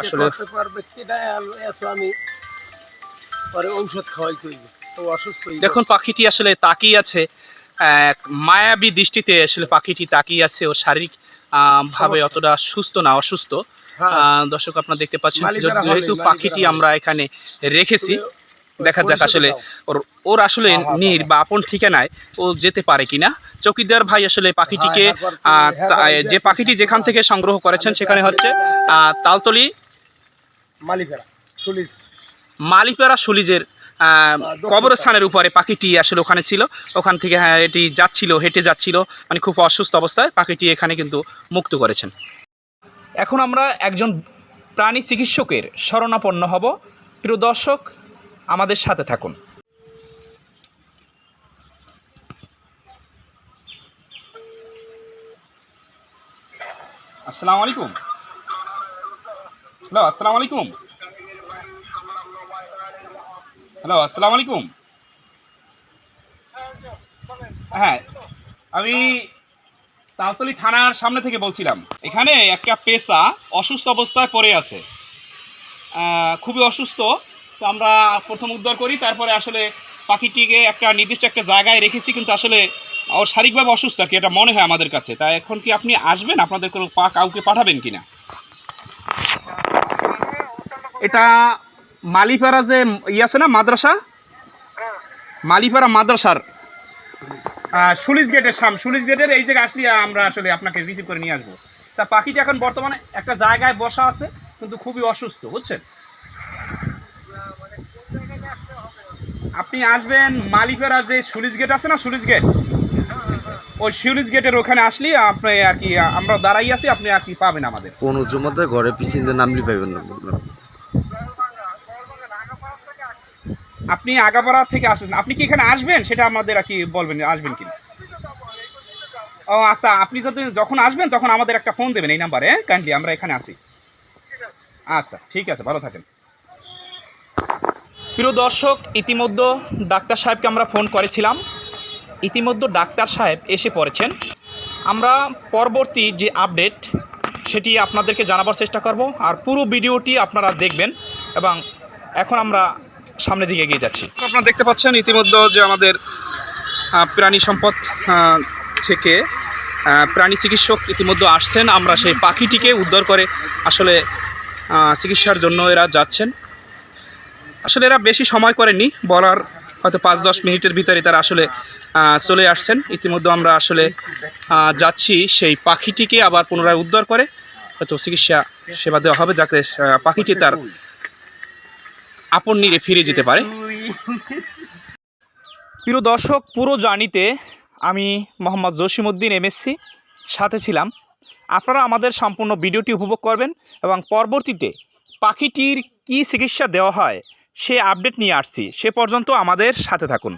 আসলে পারবে এত আমি পরে ঔষধ খাওয়াইতে হইবে তো অসুস্থ দেখুন পাখিটি আসলে তাকিয়ে আছে মায়াবী দৃষ্টিতে আসলে পাখিটি তাকিয়ে আছে ওর শারীরিক ভাবে অতটা সুস্থ না অসুস্থ। হ্যাঁ। দর্শক আপনারা দেখতে পাচ্ছেন যেহেতু পাখিটি আমরা এখানে রেখেছি দেখা যাক আসলে ওর ওর আসলে হ্যাঁ, হ্যাঁ, নির বা আপন ঠিকানায় ও যেতে পারে কিনা। চকিদার ভাই আসলে পাখিটিকে যে পাখিটি যেখান থেকে সংগ্রহ করেছেন সেখানে হচ্ছে আহ, তালতলি মালিকেরা পুলিশ মালিপাড়া সুলিজের কবরস্থানের উপরে পাখিটি আসলে ওখানে ছিল। ওখান থেকে হ্যাঁ এটি যাচ্ছিল হেঁটে যাচ্ছিল মানে খুব অসুস্থ অবস্থায় পাখিটি এখানে কিন্তু মুক্ত করেছেন। এখন আমরা একজন প্রাণী চিকিৎসকের শরণাপন্ন হব। প্রিয় দর্শক আমাদের সাথে থাকুন। আসসালামু আলাইকুম। হ্যালো, আসসালামু আলাইকুম। হ্যালো, আসসালামু আলাইকুম। হ্যাঁ আমি তালতলি থানার সামনে থেকে বলছিলাম। এখানে একটা পেশা অসুস্থ অবস্থায় পড়ে আছে। খুবই অসুস্থ। তো আমরা প্রথম উদ্ধার করি, তারপরে আসলে পাখিটিকে একটা নির্দিষ্ট একটা জায়গায় রেখেছি, কিন্তু আসলে ওর শারীরিকভাবে অসুস্থ আর কি, এটা মনে হয় আমাদের কাছে। তাই এখন কি আপনি আসবেন? আপনাদের কোনো পা কাউকে পাঠাবেন কিনা? এটা মালিপাড়া যে ই আছে না, মাদ্রাসা? মালিপাড়া মাদ্রাসার সুলিশ গেটের সাম, সুলিশ গেটের এই জায়গায় আসলে আমরা আসলে আপনাকে রিসিভ করে নিয়ে আসব। তা পাখিটা এখন বর্তমানে একটা জায়গায় বসা আছে, কিন্তু খুবই অসুস্থ, বুঝছেন? আপনি আসবেন মালিপাড়া যে সুলিশ গেট আছে না, সুলিশ গেট? ওই সুলিশ গেটের ওখানে আসলে, আপনি আর কি আমরা দাঁড়াই আছি, আপনি আর কি পাবেন আমাদের। কোন জমাতে ঘরে পিছিয়ে নামলি পাইবেন না। আপনি আগাপাড়া থেকে আসেন, আপনি কি এখানে আসবেন? সেটা আমাদের আর কি বলবেন, আসবেন কিনা ও আচ্ছা আপনি যদি যখন আসবেন, তখন আমাদের একটা ফোন দেবেন, এই নাম্বারে হ্যাঁ? কাইন্ডলি আমরা এখানে আছি। আচ্ছা ঠিক আছে, ভালো থাকেন। প্রিয় দর্শক, ইতিমধ্যে ডাক্তার সাহেবকে আমরা ফোন করেছিলাম। ইতিমধ্যে ডাক্তার সাহেব এসে পড়েছেন। আমরা পরবর্তী যে আপডেট সেটি আপনাদেরকে জানাবার চেষ্টা করব। আর পুরো ভিডিওটি আপনারা দেখবেন এবং এখন আমরা সামনের দিকে এগিয়ে যাচ্ছি। আপনারা দেখতে পাচ্ছেন ইতিমধ্যে যে আমাদের প্রাণী সম্পদ থেকে প্রাণী চিকিৎসক ইতিমধ্যে আসছেন। আমরা সেই পাখিটিকে উদ্ধার করে আসলে চিকিৎসার জন্য এরা যাচ্ছেন। আসলে এরা বেশি সময় করেনি বলার হয়তো পাঁচ দশ মিনিটের ভিতরে তারা আসলে চলে আসছেন। ইতিমধ্যে আমরা আসলে যাচ্ছি সেই পাখিটিকে আবার পুনরায় উদ্ধার করে। হয়তো চিকিৎসা সেবা দেওয়া হবে, যাতে পাখিটি তার আপন নিরে ফিরে যেতে পারে। প্রিয় দর্শক, পুরো জার্নিতে আমি মোহাম্মদ জসিমউদ্দিন এমএসসি সাথে ছিলাম। আপনারা আমাদের সম্পূর্ণ ভিডিওটি উপভোগ করবেন এবং পরবর্তীতে পাখিটির কি চিকিৎসা দেওয়া হয় সে আপডেট নিয়ে আসছি। সে পর্যন্ত আমাদের সাথে থাকুন।